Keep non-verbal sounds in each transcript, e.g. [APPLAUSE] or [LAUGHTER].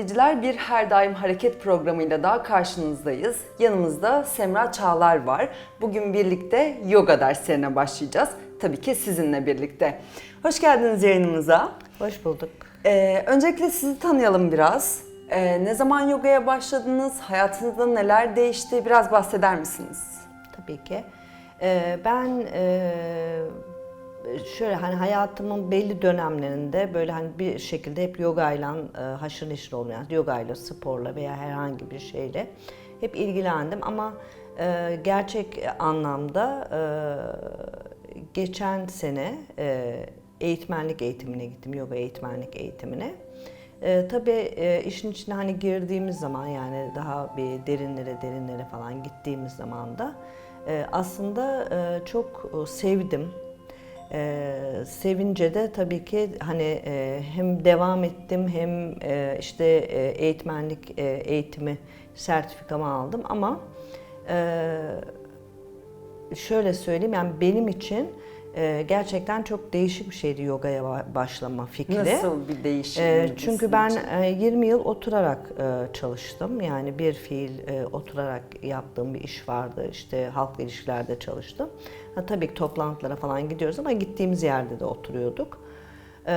izleyiciler. Bir Her Daim Hareket programıyla daha karşınızdayız. Yanımızda Semra Çağlar var. Bugün birlikte yoga derslerine başlayacağız. Tabii ki sizinle birlikte. Hoş geldiniz yayınımıza. Hoş bulduk. Ee, öncelikle sizi tanıyalım biraz. Ee, ne zaman yogaya başladınız? Hayatınızda neler değişti? Biraz bahseder misiniz? Tabii ki. Ee, ben e, şöyle hani hayatımın belli dönemlerinde böyle hani bir şekilde hep yogayla e, haşır neşir olmayan, yogayla, sporla veya herhangi bir şeyle hep ilgilendim ama e, gerçek anlamda e, geçen sene e, eğitmenlik eğitimine gittim, yoga eğitmenlik eğitimine. E, tabii e, işin içine hani girdiğimiz zaman yani daha bir derinlere derinlere falan gittiğimiz zaman da e, aslında e, çok e, sevdim. E, sevince de tabii ki hani e, hem devam ettim hem e, işte e, eğitmenlik e, eğitimi sertifikamı aldım ama e, şöyle söyleyeyim yani benim için e, gerçekten çok değişik bir şeydi yogaya ba- başlama fikri. Nasıl bir değişim? Ee, oldu çünkü ben e, 20 yıl oturarak e, çalıştım. Yani bir fiil e, oturarak yaptığım bir iş vardı. İşte halkla ilişkilerde çalıştım. Ha, tabii ki toplantılara falan gidiyoruz ama gittiğimiz yerde de oturuyorduk. Ee,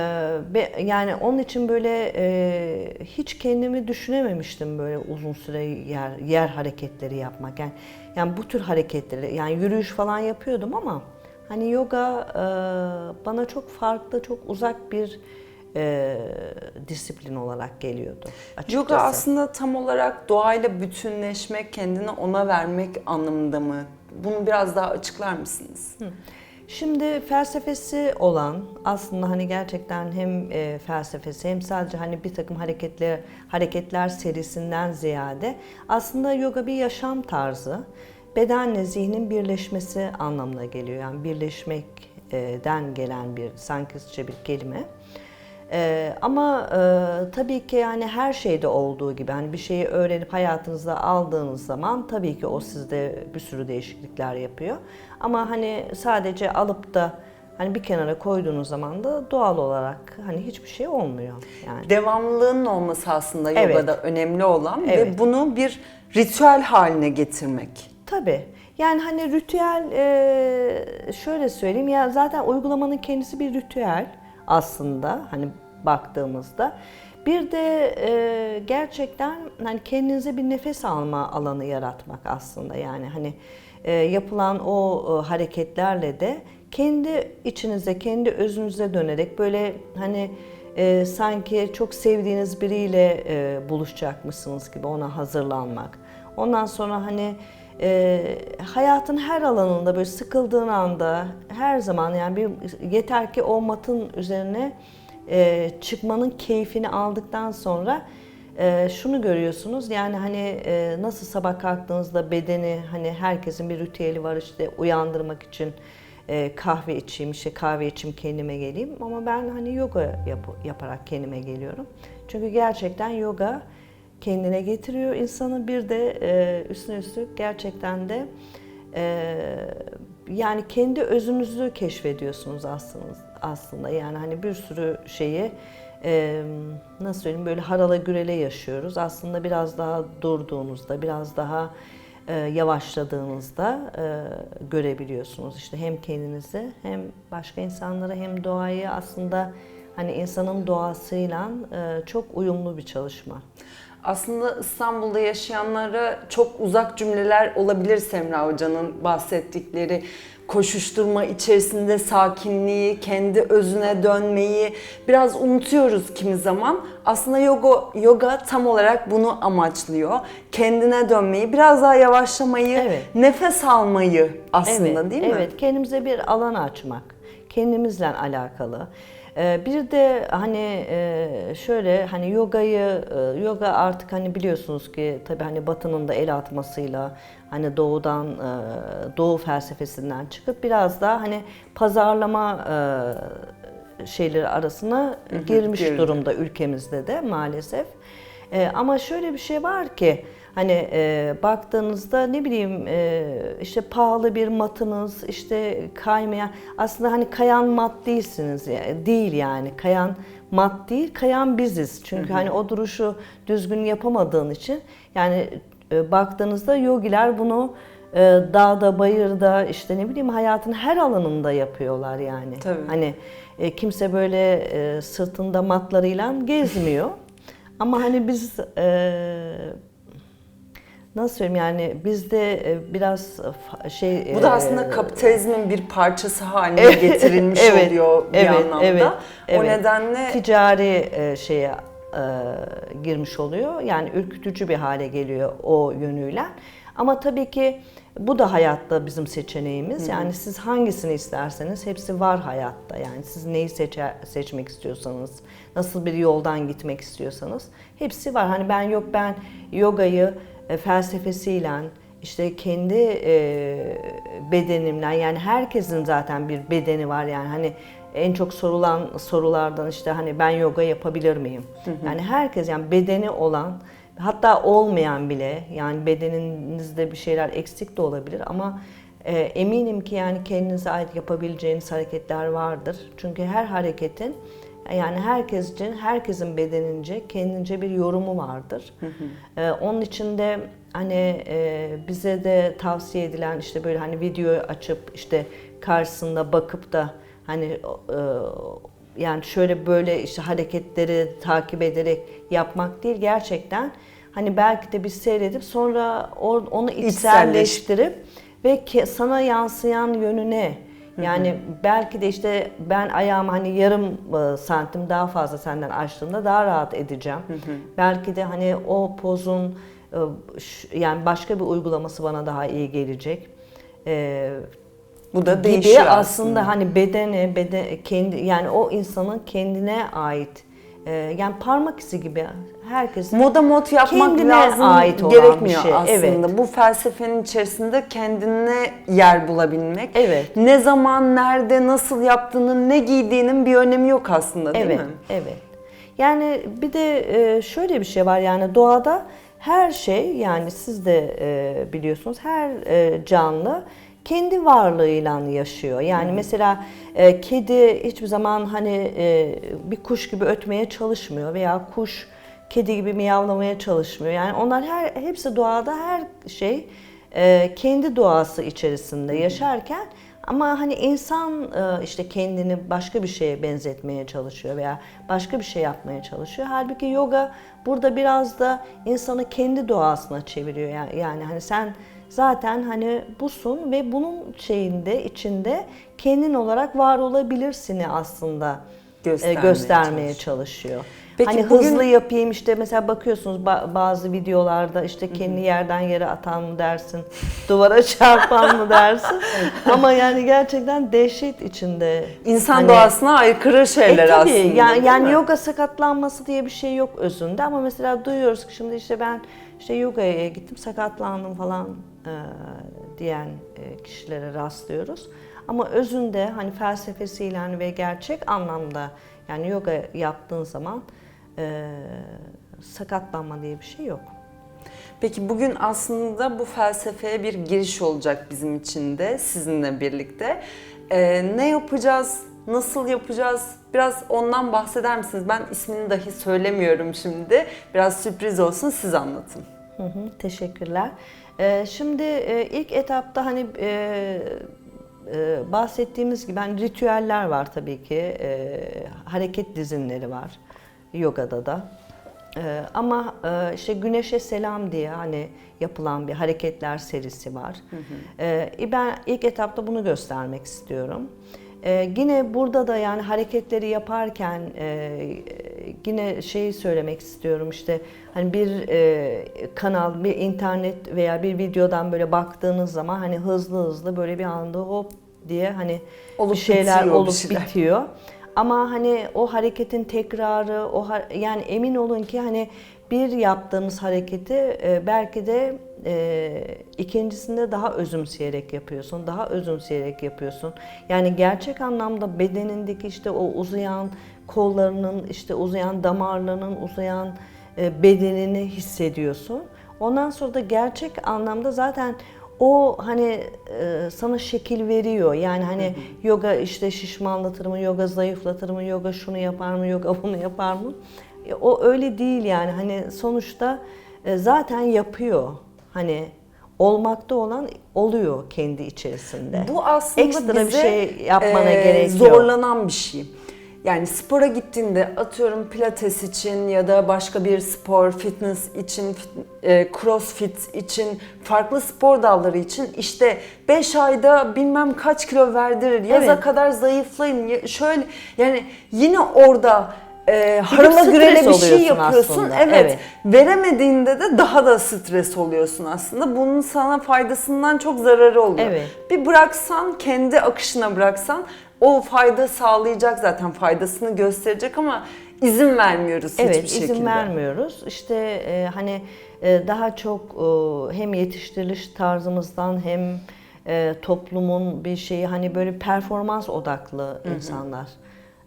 yani onun için böyle e, hiç kendimi düşünememiştim böyle uzun süre yer yer hareketleri yapmak. Yani yani bu tür hareketleri yani yürüyüş falan yapıyordum ama hani yoga e, bana çok farklı, çok uzak bir e, disiplin olarak geliyordu. Açıkçası. Yoga aslında tam olarak doğayla bütünleşmek, kendini ona vermek anlamında mı? Bunu biraz daha açıklar mısınız? Şimdi felsefesi olan aslında hani gerçekten hem e, felsefesi hem sadece hani bir takım hareketler hareketler serisinden ziyade aslında yoga bir yaşam tarzı. Bedenle zihnin birleşmesi anlamına geliyor. Yani birleşmekten gelen bir Sanskritçe bir kelime. Ee, ama e, tabii ki yani her şeyde olduğu gibi hani bir şeyi öğrenip hayatınızda aldığınız zaman tabii ki o sizde bir sürü değişiklikler yapıyor. Ama hani sadece alıp da hani bir kenara koyduğunuz zaman da doğal olarak hani hiçbir şey olmuyor yani. Devamlılığın olması aslında Evet. yogada önemli olan ve Evet. bunu bir ritüel haline getirmek. Tabii. Yani hani ritüel e, şöyle söyleyeyim ya zaten uygulamanın kendisi bir ritüel aslında hani baktığımızda. Bir de e, gerçekten hani kendinize bir nefes alma alanı yaratmak aslında yani hani e, yapılan o e, hareketlerle de kendi içinize, kendi özünüze dönerek böyle hani e, sanki çok sevdiğiniz biriyle e, buluşacakmışsınız gibi ona hazırlanmak. Ondan sonra hani e, hayatın her alanında böyle sıkıldığın anda her zaman yani bir yeter ki o matın üzerine e, çıkmanın keyfini aldıktan sonra e, şunu görüyorsunuz yani hani e, nasıl sabah kalktığınızda bedeni hani herkesin bir ritüeli var işte uyandırmak için e, kahve içeyim işte kahve içeyim kendime geleyim ama ben hani yoga yap- yaparak kendime geliyorum. Çünkü gerçekten yoga kendine getiriyor insanı. Bir de e, üstüne üstlük gerçekten de e, yani kendi özünüzü keşfediyorsunuz aslında aslında. Yani hani bir sürü şeyi e, nasıl söyleyeyim böyle harala gürele yaşıyoruz. Aslında biraz daha durduğunuzda biraz daha yavaşladığınızda görebiliyorsunuz. İşte hem kendinizi hem başka insanları hem doğayı. Aslında hani insanın doğasıyla çok uyumlu bir çalışma. Aslında İstanbul'da yaşayanlara çok uzak cümleler olabilir Semra Hoca'nın bahsettikleri. Koşuşturma içerisinde sakinliği, kendi özüne dönmeyi biraz unutuyoruz kimi zaman. Aslında yoga, yoga tam olarak bunu amaçlıyor. Kendine dönmeyi, biraz daha yavaşlamayı, Evet. nefes almayı aslında evet, değil mi? Evet, kendimize bir alan açmak, kendimizle alakalı. Ee, Bir de hani e, şöyle hani yogayı e, yoga artık hani biliyorsunuz ki tabii hani Batı'nın da el atmasıyla hani doğudan e, doğu felsefesinden çıkıp biraz daha hani pazarlama şeyleri arasına girmiş girdi. durumda ülkemizde de maalesef. Ama şöyle bir şey var ki hani e, baktığınızda ne bileyim e, işte pahalı bir matınız işte kaymayan aslında hani kayan mat değilsiniz ya- değil yani kayan mat değil, kayan biziz. Çünkü hani o duruşu düzgün yapamadığın için yani e, baktığınızda yogiler bunu e, dağda, bayırda, işte ne bileyim hayatın her alanında yapıyorlar yani. Tabii. Hani e, kimse böyle e, sırtında matlarıyla gezmiyor. [LAUGHS] Ama hani biz e, nasıl söyleyeyim yani bizde e, biraz şey Bu da e, aslında kapitalizmin bir parçası haline getirilmiş [LAUGHS] Evet, oluyor bir evet, anlamda. evet, O evet. nedenle ticari e, şeye e, girmiş oluyor. Yani ürkütücü bir hale geliyor o yönüyle. Ama tabii ki bu da hayatta bizim seçeneğimiz. Yani siz hangisini isterseniz hepsi var hayatta. Yani siz neyi seçer, seçmek istiyorsanız, nasıl bir yoldan gitmek istiyorsanız hepsi var. Hani ben yok ben yogayı e, felsefesiyle işte kendi e, bedenimden yani herkesin zaten bir bedeni var yani hani en çok sorulan sorulardan işte hani ben yoga yapabilir miyim? Yani herkes yani bedeni olan hatta olmayan bile yani bedeninizde bir şeyler eksik de olabilir ama e, eminim ki yani kendinize ait yapabileceğiniz hareketler vardır. Çünkü her hareketin yani herkes için, herkesin bedenince kendince bir yorumu vardır. Ee, onun için de hani e, bize de tavsiye edilen işte böyle hani videoyu açıp işte karşısında bakıp da hani e, yani şöyle böyle işte hareketleri takip ederek yapmak değil gerçekten hani belki de bir seyredip sonra onu içselleştirip ve ke- sana yansıyan yönüne yani belki de işte ben ayağımı hani yarım e, santim daha fazla senden açtığımda daha rahat edeceğim. Belki de hani o pozun e, yani başka bir uygulaması bana daha iyi gelecek. E, bu da değişiyor aslında, aslında. hani bedene, beden kendi yani o insanın kendine ait yani parmak izi gibi herkesin Moda mod yapmak Kendine lazım ait olan gerekmiyor bir şey, aslında. evet. Bu felsefenin içerisinde kendine yer bulabilmek. Evet. Ne zaman, nerede, nasıl yaptığının, ne giydiğinin bir önemi yok aslında değil evet, mi? Evet. Yani bir de e, şöyle bir şey var yani doğada her şey yani siz de e, biliyorsunuz her e, canlı kendi varlığıyla yaşıyor. Yani mesela e, kedi hiçbir zaman hani e, bir kuş gibi ötmeye çalışmıyor veya kuş kedi gibi miyavlamaya çalışmıyor. Yani onlar her hepsi doğada her şey e, kendi doğası içerisinde yaşarken ama hani insan e, işte kendini başka bir şeye benzetmeye çalışıyor veya başka bir şey yapmaya çalışıyor. Halbuki yoga burada biraz da insanı kendi doğasına çeviriyor. Yani, yani hani sen zaten hani busun ve bunun şeyinde içinde kendin olarak var olabilirsin aslında e, Göstermeye göstermeye çalışıyor. Peki hani bugün- hızlı yapayım işte mesela bakıyorsunuz ba- bazı videolarda işte kendi yerden yere atan mı dersin, duvara [LAUGHS] çarpan mı dersin. Ama yani gerçekten dehşet içinde. İnsan Hani- doğasına aykırı şeyler e tabii, aslında. Yani, yani mi? yoga sakatlanması diye bir şey yok özünde ama mesela duyuyoruz ki şimdi işte ben işte yogaya gittim sakatlandım falan e, diyen e, kişilere rastlıyoruz. Ama özünde hani felsefesiyle ve gerçek anlamda yani yoga yaptığın zaman e, sakatlanma diye bir şey yok. Peki bugün aslında bu felsefeye bir giriş olacak bizim için de sizinle birlikte. Ee, ne yapacağız? Nasıl yapacağız? Biraz ondan bahseder misiniz? Ben ismini dahi söylemiyorum şimdi. Biraz sürpriz olsun siz anlatın. Hı hı, teşekkürler. Ee, şimdi e, ilk etapta hani e, e, bahsettiğimiz gibi hani ritüeller var tabii ki. E, hareket dizinleri var yogada da. E, ama e, işte güneşe selam diye hani yapılan bir hareketler serisi var. E, ben ilk etapta bunu göstermek istiyorum. Ee, yine burada da yani hareketleri yaparken e, yine şeyi söylemek istiyorum işte hani bir e, kanal, bir internet veya bir videodan böyle baktığınız zaman hani hızlı hızlı böyle bir anda hop diye hani Olup bir şeyler bitiyor bir olup şeyler. bitiyor. Ama hani o hareketin tekrarı, o yani emin olun ki hani bir yaptığımız hareketi e, belki de e, ikincisinde daha özümseyerek yapıyorsun, daha özümseyerek yapıyorsun. Yani gerçek anlamda bedenindeki işte o uzayan kollarının, işte uzayan damarlarının, uzayan e, bedenini hissediyorsun. Ondan sonra da gerçek anlamda zaten o hani e, sana şekil veriyor. Yani hani yoga işte şişmanlatır mı, yoga zayıflatır mı, yoga şunu yapar mı, yoga bunu yapar mı? E, o öyle değil yani. Hani sonuçta e, zaten yapıyor. Hani olmakta olan oluyor kendi içerisinde. Bu aslında Ekstra bize bir şey yapmana e, gerek yok. zorlanan bir şey. Yani spora gittiğinde atıyorum pilates için ya da başka bir spor, fitness için, fit- e, crossfit için, farklı spor dalları için işte 5 ayda bilmem kaç kilo verdirir, yaza Evet. kadar zayıflayın, ya- şöyle yani yine orada e, harala gürele bir şey yapıyorsun. aslında, Evet. evet. Veremediğinde de daha da stres oluyorsun aslında. Bunun sana faydasından çok zararı oluyor. Evet. Bir bıraksan, kendi akışına bıraksan o fayda sağlayacak zaten faydasını gösterecek ama izin vermiyoruz Evet, hiçbir izin şekilde. vermiyoruz. İşte e, hani e, daha çok e, hem yetiştiriliş tarzımızdan hem e, toplumun bir şeyi hani böyle performans odaklı insanlar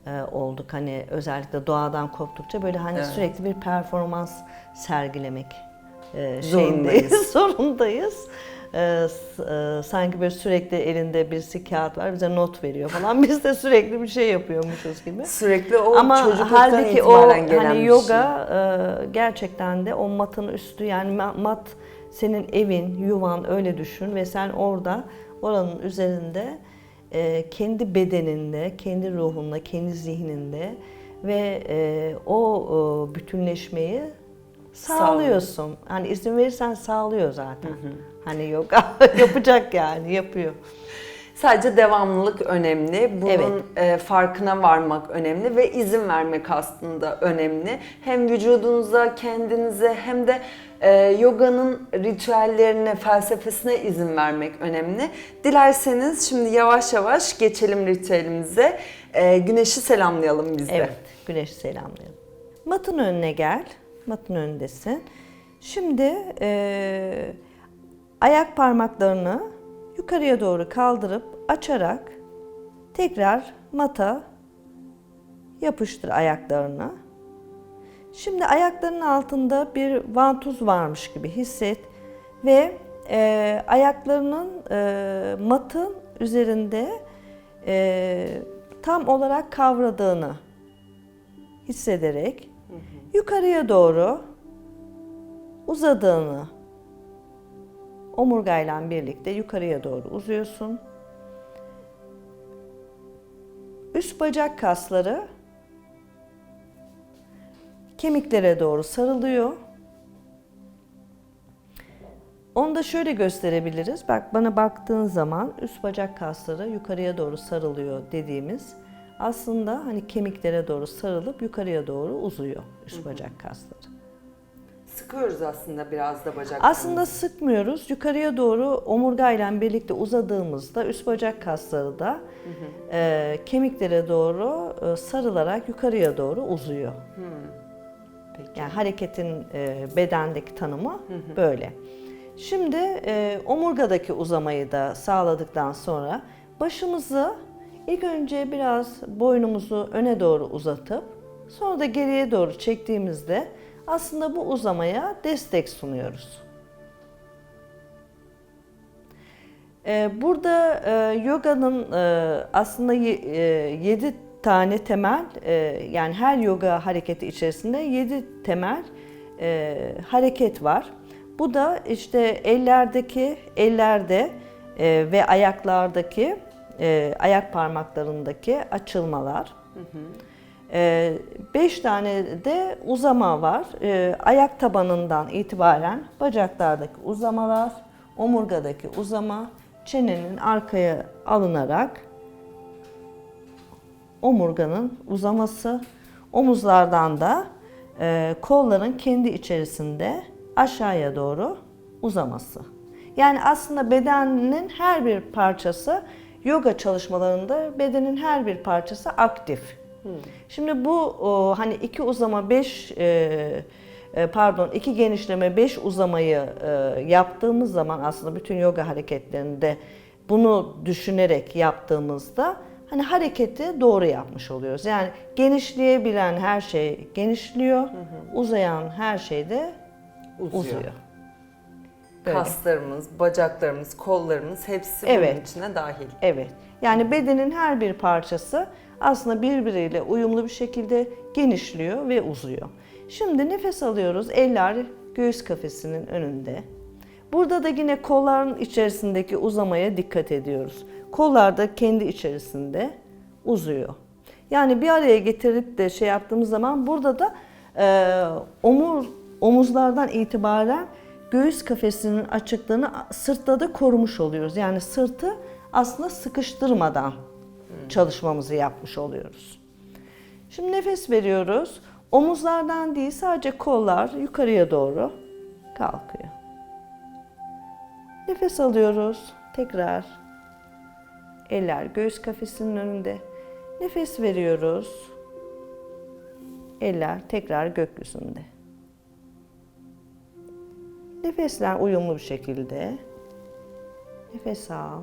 e, olduk. Hani özellikle doğadan koptukça böyle hani Evet. sürekli bir performans sergilemek e, Zorundayız. [LAUGHS] zorundayız. E, e, sanki böyle sürekli elinde birisi kağıt var bize not veriyor falan. [LAUGHS] Biz de sürekli bir şey yapıyormuşuz gibi. Sürekli o Ama çocukluktan halbuki o hani bir yoga e, gerçekten de o matın üstü yani ma- mat senin evin, yuvan öyle düşün ve sen orada oranın üzerinde e, kendi bedeninde, kendi ruhunda, kendi zihninde ve e, o e, bütünleşmeyi sağlıyorsun. Hani izin verirsen sağlıyor zaten. Hani yoga [LAUGHS] yapacak yani yapıyor. Sadece devamlılık önemli. Bunun Evet. e, farkına varmak önemli ve izin vermek aslında önemli. Hem vücudunuza, kendinize hem de e, yoganın ritüellerine, felsefesine izin vermek önemli. Dilerseniz şimdi yavaş yavaş geçelim ritüelimize. E, güneşi selamlayalım biz de. Evet, güneşi selamlayalım. Matın önüne gel. Matın önündesin. Şimdi eee, ayak parmaklarını yukarıya doğru kaldırıp açarak tekrar mata yapıştır ayaklarını. Şimdi ayaklarının altında bir vantuz varmış gibi hisset ve eee, ayaklarının eee, matın üzerinde eee, tam olarak kavradığını hissederek yukarıya doğru uzadığını omurgayla birlikte yukarıya doğru uzuyorsun. Üst bacak kasları kemiklere doğru sarılıyor. Onu da şöyle gösterebiliriz. Bak bana baktığın zaman üst bacak kasları yukarıya doğru sarılıyor dediğimiz aslında hani kemiklere doğru sarılıp yukarıya doğru uzuyor üst bacak kasları. Sıkıyoruz aslında biraz da bacak. Aslında sıkmıyoruz. Yukarıya doğru omurgayla birlikte uzadığımızda üst bacak kasları da e, kemiklere doğru e, sarılarak yukarıya doğru uzuyor. Peki. Yani hareketin e, bedendeki tanımı böyle. Şimdi e, omurgadaki uzamayı da sağladıktan sonra başımızı ilk önce biraz boynumuzu öne doğru uzatıp sonra da geriye doğru çektiğimizde aslında bu uzamaya destek sunuyoruz. Ee, burada e, yoganın e, aslında e, yedi tane temel yani her yoga hareketi içerisinde yedi temel hareket var. Bu da işte ellerdeki, ellerde ve ayaklardaki, ayak parmaklarındaki açılmalar. Hı hı. Ee, 5 tane de uzama var. Ee, ayak tabanından itibaren bacaklardaki uzamalar, omurgadaki uzama, çenenin arkaya alınarak omurganın uzaması, omuzlardan da e, kolların kendi içerisinde aşağıya doğru uzaması. Yani aslında bedenin her bir parçası yoga çalışmalarında bedenin her bir parçası aktif. Şimdi bu o, hani iki uzama beş e, e, pardon iki genişleme beş uzamayı e, yaptığımız zaman aslında bütün yoga hareketlerinde bunu düşünerek yaptığımızda hani hareketi doğru yapmış oluyoruz. Yani genişleyebilen her şey genişliyor, uzayan her şey de Uzuyor. uzuyor. Öyle. Kaslarımız, bacaklarımız, kollarımız hepsi Evet. bunun içine dahil. Evet. Yani bedenin her bir parçası aslında birbiriyle uyumlu bir şekilde genişliyor ve uzuyor. Şimdi nefes alıyoruz. Eller göğüs kafesinin önünde. Burada da yine kolların içerisindeki uzamaya dikkat ediyoruz. Kollar da kendi içerisinde uzuyor. Yani bir araya getirip de şey yaptığımız zaman burada da e, omur, omuzlardan itibaren göğüs kafesinin açıklığını sırtta da korumuş oluyoruz. Yani sırtı aslında sıkıştırmadan çalışmamızı yapmış oluyoruz. Şimdi nefes veriyoruz. Omuzlardan değil sadece kollar yukarıya doğru kalkıyor. Nefes alıyoruz. Tekrar eller göğüs kafesinin önünde. Nefes veriyoruz. Eller tekrar gökyüzünde. Nefesler uyumlu bir şekilde. Nefes al.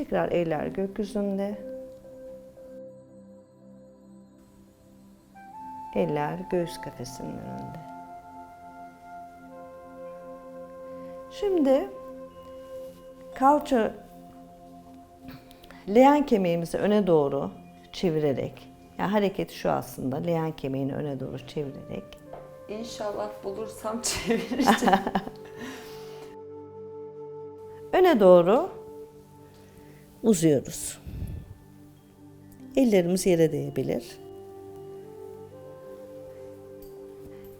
Tekrar eller gökyüzünde. Eller göğüs kafesinin önünde. Şimdi kalça leğen kemiğimizi öne doğru çevirerek, yani hareketi şu aslında leğen kemiğini öne doğru çevirerek İnşallah bulursam [LAUGHS] çevireceğim. [LAUGHS] öne doğru uzuyoruz. Ellerimiz yere değebilir.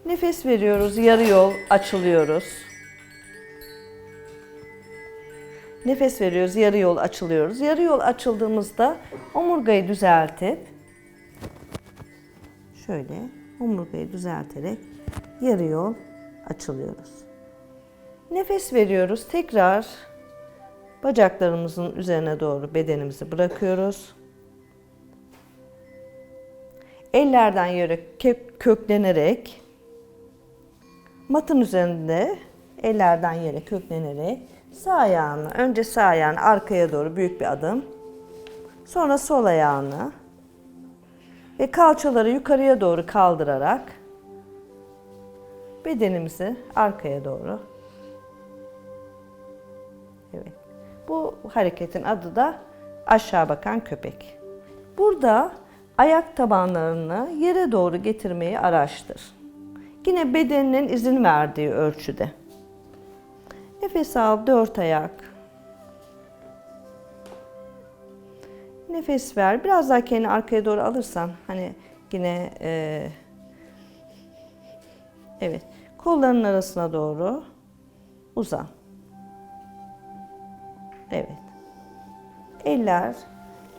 Nefes veriyoruz, yarı yol açılıyoruz. Nefes veriyoruz, yarı yol açılıyoruz. Yarı yol açıldığımızda omurgayı düzeltip şöyle omurgayı düzelterek yarı yol açılıyoruz. Nefes veriyoruz. Tekrar bacaklarımızın üzerine doğru bedenimizi bırakıyoruz. Ellerden yere kö- köklenerek matın üzerinde ellerden yere köklenerek sağ ayağını önce sağ ayağını arkaya doğru büyük bir adım. Sonra sol ayağını ve kalçaları yukarıya doğru kaldırarak bedenimizi arkaya doğru Bu hareketin adı da aşağı bakan köpek. Burada ayak tabanlarını yere doğru getirmeyi araştır. Yine bedeninin izin verdiği ölçüde. Nefes al dört ayak. Nefes ver. Biraz daha kendini arkaya doğru alırsan hani yine e, evet kollarının arasına doğru uzan. Evet. Eller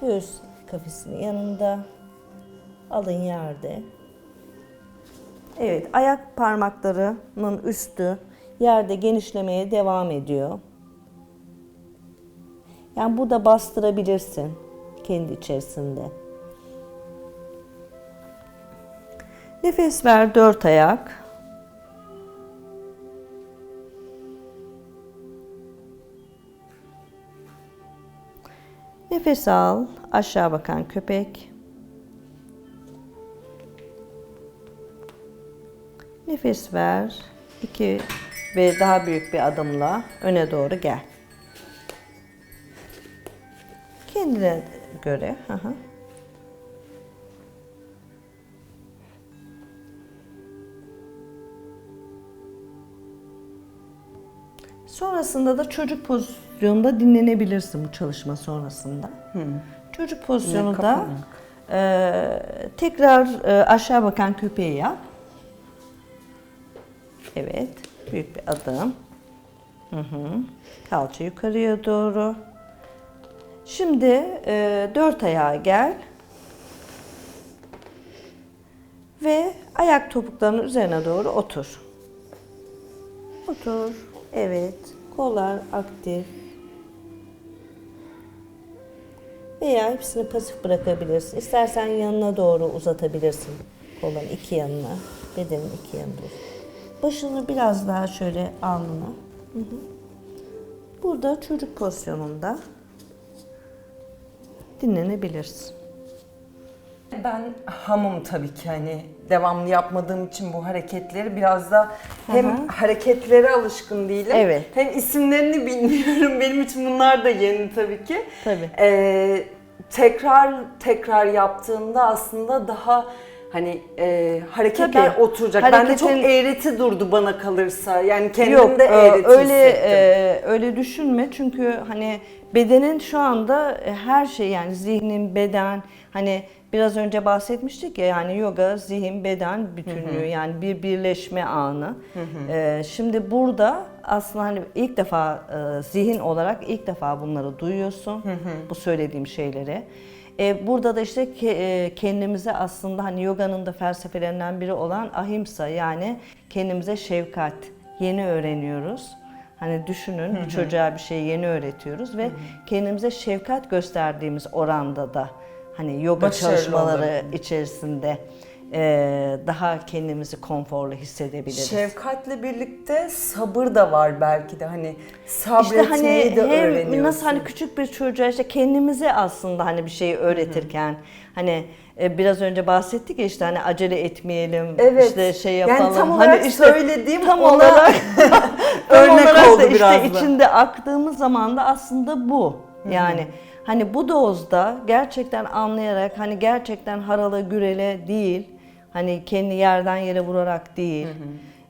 göğüs kafesinin yanında. Alın yerde. Evet, ayak parmaklarının üstü yerde genişlemeye devam ediyor. Yani bu da bastırabilirsin kendi içerisinde. Nefes ver dört ayak. Nefes al, aşağı bakan köpek. Nefes ver. iki ve daha büyük bir adımla öne doğru gel. Kendine göre. hı. Sonrasında da çocuk pozisyonunda dinlenebilirsin bu çalışma sonrasında. Çocuk pozisyonu da kapanmak. e, tekrar e, aşağı bakan köpeği yap. Evet, büyük bir adım. Hı hı. Kalça yukarıya doğru. Şimdi e, dört ayağa gel. Ve ayak topuklarının üzerine doğru otur. Otur. Evet. Kollar aktif. Veya hepsini pasif bırakabilirsin. İstersen yanına doğru uzatabilirsin. Kolların iki yanına. Bedenin iki yanına. Başını biraz daha şöyle alnına. Hı hı. Burada çocuk pozisyonunda dinlenebilirsin. Ben hamım tabii ki hani devamlı yapmadığım için bu hareketleri biraz da hem Aha. hareketlere alışkın değilim Evet. hem isimlerini bilmiyorum. [LAUGHS] Benim için bunlar da yeni tabii ki. Tabii. Ee, tekrar tekrar yaptığımda aslında daha hani e, hareketler Tabii. oturacak. Bende çok Hareketin- eğreti durdu bana kalırsa. Yani kendimde Yok e, eğreti öyle hissettim. e, öyle düşünme çünkü hani bedenin şu anda e, her şey yani zihnin, beden hani biraz önce bahsetmiştik ya yani yoga zihin, beden bütünlüğü yani bir birleşme anı. E, şimdi burada aslında hani ilk defa e, zihin olarak ilk defa bunları duyuyorsun bu söylediğim şeyleri. E, burada da işte ke- e, kendimize aslında hani yoganın da felsefelerinden biri olan ahimsa yani kendimize şefkat yeni öğreniyoruz. Hani düşünün bir çocuğa bir şey yeni öğretiyoruz ve kendimize şefkat gösterdiğimiz oranda da hani yoga Başarılı çalışmaları içerisinde e, daha kendimizi konforlu hissedebiliriz. Şefkatle birlikte sabır da var belki de hani İşte sabretmeyi hani de öğreniyorsun. nasıl hani küçük bir çocuğa işte kendimize aslında hani bir şeyi öğretirken hani e, biraz önce bahsettik ya işte hani acele etmeyelim Evet. işte şey Yani yapalım. tam hani olarak işte söylediğim tam ona olarak [LAUGHS] örnek olarak oldu işte biraz da. içinde aktığımız zaman da aslında bu. Yani hani bu dozda gerçekten anlayarak hani gerçekten harala gürele değil hani kendi yerden yere vurarak değil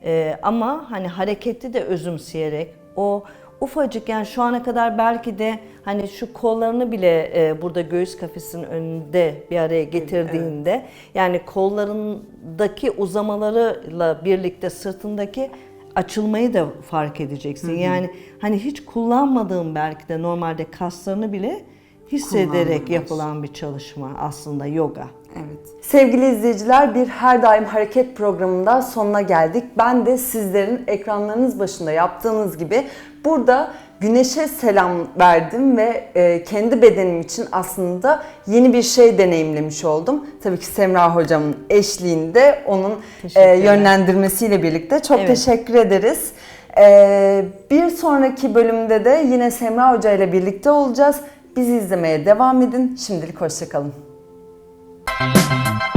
Ee, ama hani hareketi de özümseyerek o ufacık yani şu ana kadar belki de hani şu kollarını bile e, burada göğüs kafesinin önünde bir araya getirdiğinde yani kollarındaki uzamalarıyla birlikte sırtındaki açılmayı da fark edeceksin. Yani hani hiç kullanmadığın belki de normalde kaslarını bile hissederek yapılan bir çalışma aslında yoga. Evet. Sevgili izleyiciler bir her daim hareket programında sonuna geldik. Ben de sizlerin ekranlarınız başında yaptığınız gibi burada güneşe selam verdim ve e, kendi bedenim için aslında yeni bir şey deneyimlemiş oldum. Tabii ki Semra hocamın eşliğinde onun e, yönlendirmesiyle birlikte çok Evet. teşekkür ederiz. E, bir sonraki bölümde de yine Semra Hoca ile birlikte olacağız. Bizi izlemeye devam edin. Şimdilik hoşçakalın. Música